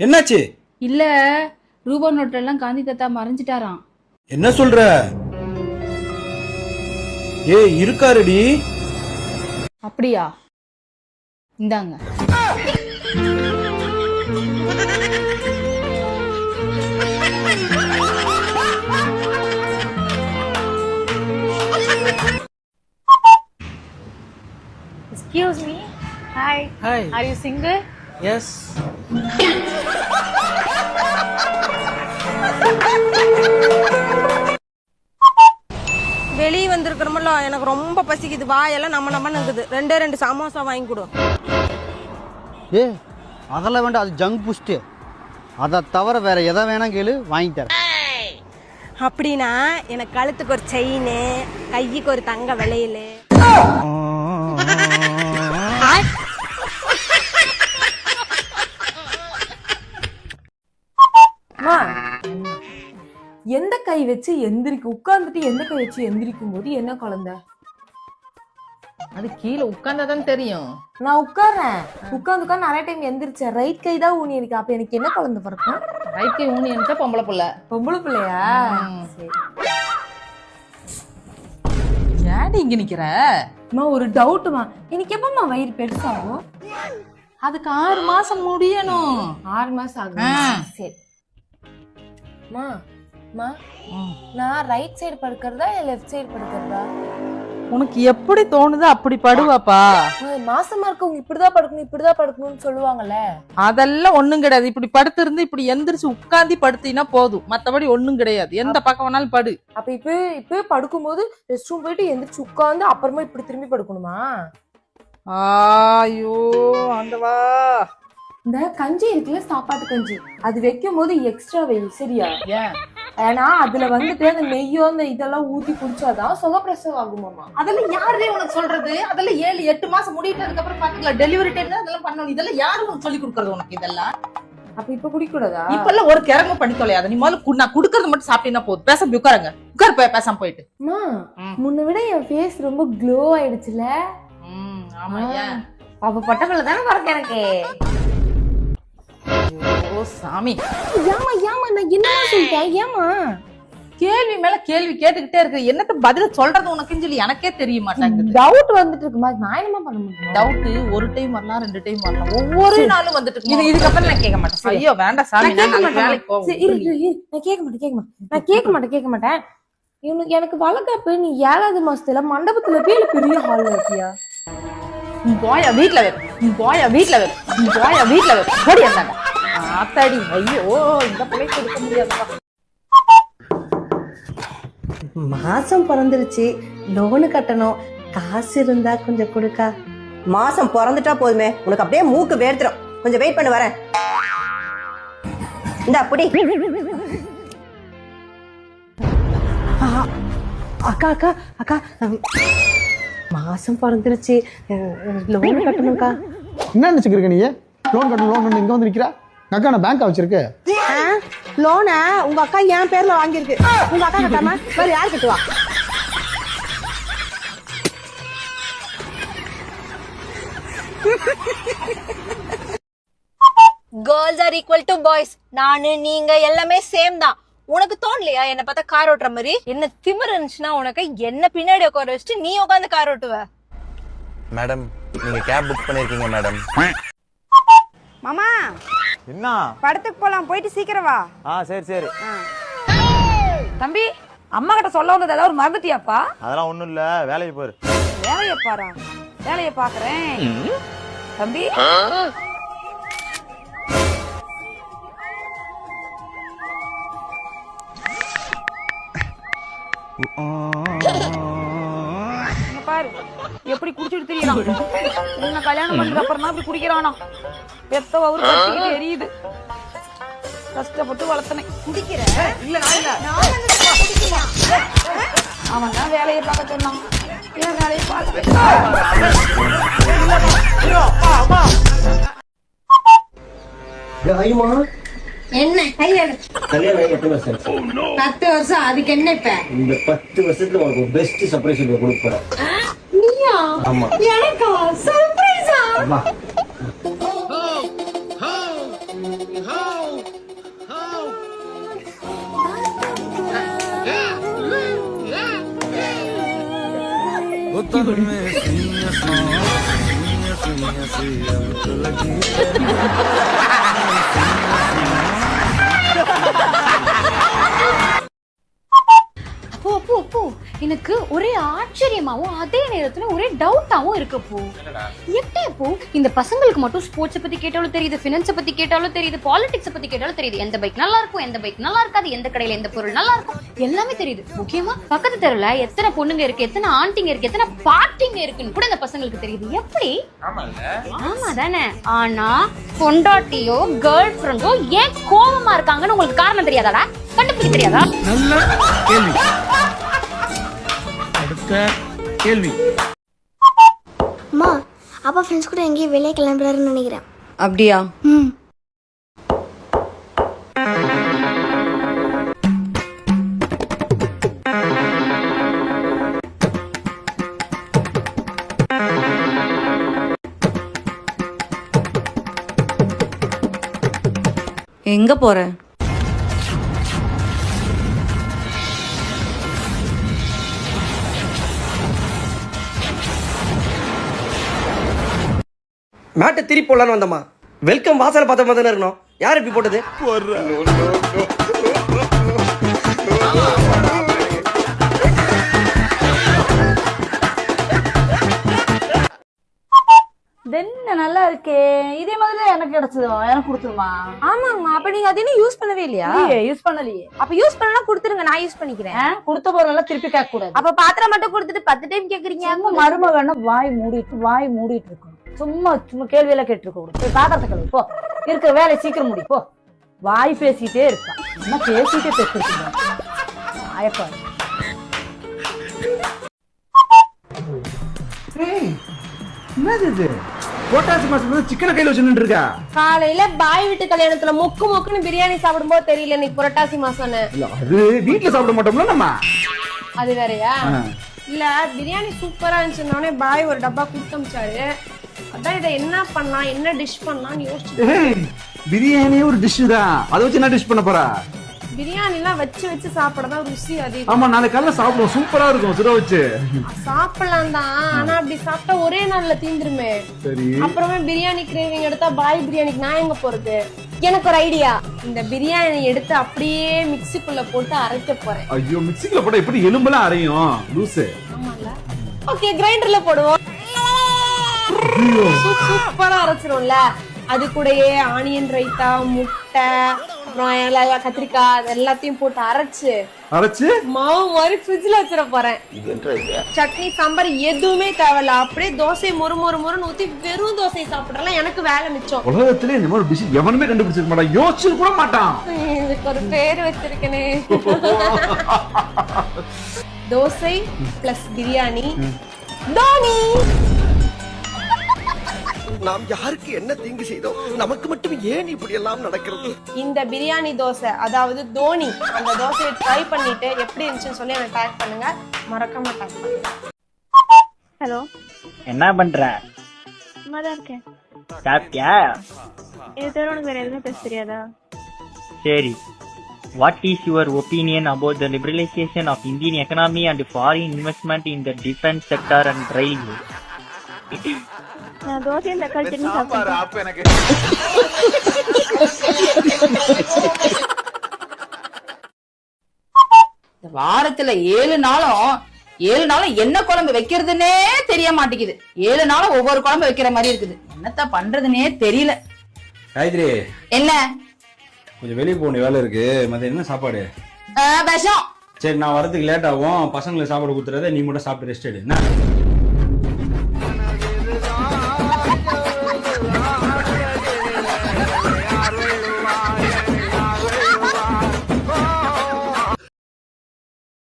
என்னாச்சு இல்ல ரூபா நோட்டெல்லாம் காந்தி தாத்தா மறைஞ்சிட்டாராம் என்ன சொல்ற ஏய் இருக்காருடி அப்படியா இந்தாங்க Excuse me. Hi. Hi. Are you single? Yes வெளியே வந்திருக்கிறோமல்ல எனக்கு ரொம்ப பசிக்குது. வாயெல்லாம் நம்ம நம்ம இருக்குது ரெண்டே ரெண்டு சமோசா வாங்கி கொடு. ஏ அதெல்லாம் வேண்டாம். அது ஜங்க் புஷ்டு அதை தவிர வேற எதை வேணா கேளு வாங்கி தரேன். அப்படின்னா எனக்கு கழுத்துக்கு ஒரு செயின் கைக்கு ஒரு தங்க விளையல் கை வச்சு எந்திரிக்க உட்கார்ந்துட்டு எந்த கை வச்சு எந்திரிக்கும் போது என்ன குழந்தை? அது கீழே உட்கார்ந்தாதான் தெரியும். நான் உட்கார்றேன். உட்கார்ந்து உட்கார்ந்து நிறைய டைம் எந்திரிச்சேன். ரைட் கை தான் ஊனி இருக்கு? அப்ப எனக்கு என்ன குழந்தை பிறக்கும்? ரைட் கை ஊனியன்ட்டா பொம்பளை புள்ள. பொம்பளை பிள்ளையா? ஏன்டி இங்க நிக்கிற? அம்மா ஒரு டவுட்டுமா எனக்கு எப்பமா வயிறு பெருசாகும்? அதுக்கு ஆறு மாசம் முடியணும். ஆறு மாசம் ஆகும். சரி. அம்மா அம்மா நான் ரைட் சைடு படுக்கிறதா இல்ல லெஃப்ட் சைடு படுக்கிறதா? உனக்கு எப்படி தோணுதோ அப்படி படுவாப்பா. மாசமா இருக்கவங்க இப்படிதான் படுக்கணும் இப்படிதான் படுக்கணும்னு சொல்லுவாங்கல்ல. அதெல்லாம் ஒண்ணும் கிடையாது. இப்படி படுத்திருந்து இப்படி எந்திரிச்சு உட்கார்ந்து படுத்தீங்கன்னா போதும். மத்தபடி ஒண்ணும் கிடையாது. எந்த பக்கம் வேணாலும் படு. அப்ப இப்ப இப்ப படுக்கும்போது ரெஸ்ட் ரூம் போயிட்டு எந்திரிச்சு உட்கார்ந்து அப்புறமா இப்படி திரும்பி படுக்கணுமா? ஐயோ ஆண்டவா. இந்த கஞ்சி இருக்குல்ல சாப்பாட்டு கஞ்சி. அது வைக்கும் போது எக்ஸ்ட்ரா வை சரியா? ஏன்? ஏன்னா அதுல வந்துட்டு அந்த நெய்யோ அந்த இதெல்லாம் ஊத்தி குடிச்சாதான் சுகப்பிரசவம் ஆகுமாமா அதெல்லாம் யாருதே உனக்கு சொல்றது? அதெல்லாம் ஏழு எட்டு மாசம் முடியிட்டதுக்கு அப்புறம் பாத்துக்கலாம் டெலிவரி டைம் அதெல்லாம் பண்ணணும். இதெல்லாம் யாரு உனக்கு சொல்லி கொடுக்கறது உனக்கு இதெல்லாம்? அப்ப இப்ப குடிக்க கூடாதா இப்பெல்லாம் ஒரு கிறங்கு பண்ணி தொலையாத. நீ முதல்ல நான் குடுக்கறது மட்டும் சாப்பிட்டீங்கன்னா போதும். பேச உட்காருங்க. உட்கார் போய் பேசாம போயிட்டு. அம்மா. முன்ன விட என் ஃபேஸ் ரொம்ப க்ளோ ஆயிடுச்சுல. ஆமா அப்ப பட்டப்பிள்ள தானே பிறக்க எனக்கு. ஓ சாமி. ஏமா ஏமா நான் என்ன சொல்லிட்டேன்? ஏமா கேள்வி மேல கேள்வி கேட்டுக்கிட்டே இருக்கு. என்னத்த பதில சொல்றது உனக்குன்னு சொல்லி எனக்கே தெரிய மாட்டாங்குது. டவுட் வந்துட்டு இருக்குமா? நான் என்னமா பண்ண முடியும்? டவுட் ஒரு டைம் வரலாம் ரெண்டு டைம் வரலாம். ஒவ்வொரு நாளும் வந்துட்டு இது இருக்கு. இதுக்கப்புறம் நான் கேட்க மாட்டேன். ஐயோ வேண்டாம் சாமி. நான் கேட்க நான் மாட்டேன். வேலைக்கு இரு. நான் கேட்க மாட்டேன் கேட்க மாட்டேன். நான் கேட்க மாட்டேன் கேட்க மாட்டேன். இவனுக்கு எனக்கு வளர்க்காப்பு நீ ஏழாவது மாசத்துல மண்டபத்துல போய் பெரிய ஹால்ல இருப்பியா நீ போயா வீட்ல வை. நீ போயா வீட்ல வை. நீ போயா வீட்ல வை. ஓடி வந்தாங்க. ஆத்தாடி ஐயோ இந்த பிள்ளைக்கு கொடுக்க முடியாதுப்பா. மாசம் பிறந்துருச்சு. லோனு கட்டணும். காசு இருந்தா கொஞ்சம் கொடுக்கா. மாசம் பிறந்துட்டா போதுமே. உனக்கு அப்படியே மூக்கு வேர்த்துரும். கொஞ்சம் வெயிட் பண்ணி வரேன். இந்த அப்படி அக்கா அக்கா அக்கா. மாசம் பிறந்துருச்சு. லோன் கட்டணும்க்கா. என்ன நினைச்சுக்கிருக்க நீ லோன் கட்டணும் லோன் கட்டணும் இங்க வந்து நிக்கிறா? அக்கா நான் பேங்க் வச்சிருக்கு லோனை உங்க அக்கா என் பேர்ல வாங்கியிருக்கு. உங்க அக்கா கட்டாம வேற யார் கட்டுவா? Girls are equal to boys நானு நீங்க எல்லாமே சேம் தான். உனக்கு தோணலையா? என்ன பார்த்தா கார் ஓட்டுற மாதிரி. என்ன திமிர் இருந்துச்சுன்னா உனக்கு என்ன பின்னாடி உட்கார வச்சுட்டு நீ உட்காந்து கார் ஓட்டுவ? மேடம் நீங்க கேப் புக் பண்ணிருக்கீங்க மேடம் மாமா என்ன? படத்துக்கு போலாம் போயிட்டு சீக்கிரம் வா. ஆ சரி சரி. தம்பி அம்மா கிட்ட சொல்ல வந்தது ஏதாவது மறந்துட்டியாப்பா? அதெல்லாம் ஒண்ணும் இல்ல. வேலைக்கு போரு வேலையை பாரா. வேலையை பாக்குறேன் தம்பி. பாரு எப்படி குடிச்சிட்டு தெரியலாம் உன்னை கல்யாணம் பண்ணதுக்கு அப்புறம் தான் அப்படி குடிக்கிறானா? பெத்த அவரு கட்டிக்கிட்டு எரியுது. கஷ்டப்பட்டு வளர்த்தனே. குடிக்கிற? இல்ல நான் இல்ல. அவன் தான் வேலையை பார்க்க சொன்னான். ஏன் வேலையை பார்க்க என்ன? கல்யாணம் வருஷம். பத்து வருஷம். அதுக்கு என்ன இப்ப? இந்த பத்து வருஷத்துல உனக்கு பெஸ்ட் சர்ப்ரைஸ் நீயா ஆமா எனக்கா சர்ப்ரைஸா ஆமா में எனக்கு ஒரே ஆச்சரியமாவும் அதே நேரத்துல ஒரே டவுட்டாவும் இருக்கு அப்போ எப்படி அப்போ இந்த பசங்களுக்கு மட்டும் ஸ்போர்ட்ஸ் பத்தி கேட்டாலும் தெரியுது ஃபினான்ஸ் பத்தி கேட்டாலும் தெரியுது பாலிடிக்ஸ் பத்தி கேட்டாலும் தெரியுது. எந்த பைக் நல்லா இருக்கும் எந்த பைக் நல்லா இருக்காது எந்த கடையில எந்த பொருள் நல்லா இருக்கும் எல்லாமே தெரியுது. முக்கியமா பக்கத்து தெருல எத்தனை பொண்ணுங்க இருக்கு எத்தனை ஆண்டிங்க இருக்கு எத்தனை பாட்டிங்க இருக்குன்னு கூட இந்த பசங்களுக்கு தெரியுது. எப்படி? ஆமா தானே ஆனா பொண்டாட்டியோ கேர்ள் ஃப்ரெண்டோ ஏன் கோவமா இருக்காங்கன்னு உங்களுக்கு காரணம் தெரியாதாடா? கண்டுபிடிக்க தெரியாதா? நல்ல கேள்வி. அடுத்த கேள்வி. அம்மா அப்பா ஃப்ரெண்ட்ஸ் கூட எங்கேயும் வெளியே கிளம்புறாருன்னு நினைக்கிறேன். அப்படியா? ம். எங்க போற? மேட்டை திருப்பி போடலான்னு வந்தம்மா. வெல்கம் வாசனை பார்த்த மாதிரி தானே இருக்கணும். யார் இப்படி போட்டது? என்ன நல்லா இருக்கே இதே மாதிரி எனக்கு கிடைச்சதோ எனக்கு கொடுத்துருமா? ஆமாங்கம்மா அப்ப நீங்க அதை யூஸ் பண்ணவே இல்லையா? யூஸ் பண்ணலையே. அப்ப யூஸ் பண்ணலாம் கொடுத்துருங்க. நான் யூஸ் பண்ணிக்கிறேன். கொடுத்த பொருளெல்லாம் திருப்பி கேட்க கூடாது அப்ப பாத்திரம் மட்டும் கொடுத்துட்டு பத்து டைம் கேக்குறீங்க. மருமகன்னா வாய் மூடிட்டு வாய் மூடிட்டு இருக்கும் சும்மா சும்மா கேள்வி எல்லாம் கேட்டு இருக்க கூடாது போய் பாத்திரத்தை கழுவு போ. இருக்கிற வேலையை சீக்கிரம் முடி போ. வாய் பேசிட்டே இருப்பான் என்ன பேசிட்டே பேசிட்டு ஆயப்பாரு என்னது இது? போட்டாசி மாசம் சிக்கனை கையில வச்சுட்டு இருக்கா? காலையில பாய் வீட்டு கல்யாணத்துல மொக்கு மொக்குன்னு பிரியாணி சாப்பிடும்போது தெரியல இன்னைக்கு புரட்டாசி மாசம்னு இல்ல அது வீட்டுல சாப்பிட மாட்டோம்ல நம்ம? அது வேறயா. இல்ல பிரியாணி சூப்பரா இருந்துச்சுன்னே பாய் ஒரு டப்பா கொடுத்து அமிச்சாரு. அதான் இதை என்ன பண்ணலாம் என்ன டிஷ் பண்ணலாம்னு யோசிச்சு பிரியாணி ஒரு டிஷ் தான். அதை வச்சு என்ன டிஷ் பண்ண போறா? பிரியாணி எல்லாம் வச்சு வச்சு சாப்பிடதான் ருசி அதிகம் ஆமா நாளைக்கு காலைல சாப்பிடுவோம். சூப்பரா இருக்கும் சுட வச்சு. சாப்பிடலாம் தான். ஆனா அப்படி சாப்பிட்டா ஒரே நாள்ல தீந்துருமே. சரி. அப்புறமே பிரியாணி கிரேவிங் எடுத்தா பாய் பிரியாணிக்கு நான் எங்க போறது? எனக்கு ஒரு ஐடியா இந்த பிரியாணி எடுத்து அப்படியே மிக்ஸிக்குள்ள போட்டு அரைக்க போறேன். ஐயோ மிக்சிக்குள்ள போட்டா எப்படி எலும்பெல்லாம் அரையும்? லூசு. ஓகே கிரைண்டர்ல போடுவோம். சூப்பரா அரைச்சிரும்ல அது கூடயே ஆனியன் ரைத்தா முட்டை அப்புறம் கத்திரிக்காய் அது எல்லாத்தையும் போட்டு அரைச்சு அரைச்சு? மாவு மாதிரி ஃப்ரிட்ஜ்ல வச்சிட போறேன். சட்னி சாம்பார் எதுவுமே தேவையில்ல. அப்படியே தோசை மொறு மொறு மொறுன்னு ஊத்தி வெறும் தோசை சாப்பிடலாம் எனக்கு வேலை மிச்சம். உலகத்திலே இந்த மாதிரி டிஷ் எவனுமே கண்டுபிடிச்சிருக்க மாட்டான். யோசிச்சு கூட மாட்டான். இதுக்கு ஒரு பேர் வச்சிருக்கனே. தோசை பிளஸ் பிரியாணி. தோனி. நாம் யாருக்கு என்ன தீங்கு செய்தோம் நமக்கு மட்டும் ஏன் இப்படி எல்லாம் நடக்கிறது? இந்த பிரியாணி தோசை அதாவது தோனி அந்த தோசையை ட்ரை பண்ணிட்டு எப்படி இருந்துச்சுன்னு சொல்லி எனக்கு டேக் பண்ணுங்க. மறக்காம டேக் பண்ணுங்க. ஹலோ என்ன பண்ற? சும்மா தான் இருக்கேன். சாப்பிட்டியா? இது தவிர உனக்கு வேற எதுவுமே பேச தெரியாதா? சரி. What is your opinion about the liberalisation of Indian economy and foreign investment in the defence sector and railway நான் தோசையும் தக்காளி சட்னி சாப்பிட்டேன்? இந்த வாரத்துல ஏழு நாளும் ஏழு நாளும் என்ன குழம்பு வைக்கிறதுனே தெரிய மாட்டேங்குது. ஏழு நாளும் ஒவ்வொரு குழம்பு வைக்கிற மாதிரி இருக்குது. என்னத்த பண்றதுனே தெரியல. காயத்ரி என்ன? கொஞ்சம் வெளியே வேண்டிய வேலை இருக்கு. மதியம் என்ன சாப்பாடு? ஆ, விஷம். சரி நான் வரதுக்கு லேட் ஆகும். பசங்களுக்கு சாப்பாடு கொடுத்துறத நீ மட்டும் சாப்பிட்டு ரெஸ்ட் எடு. என்ன?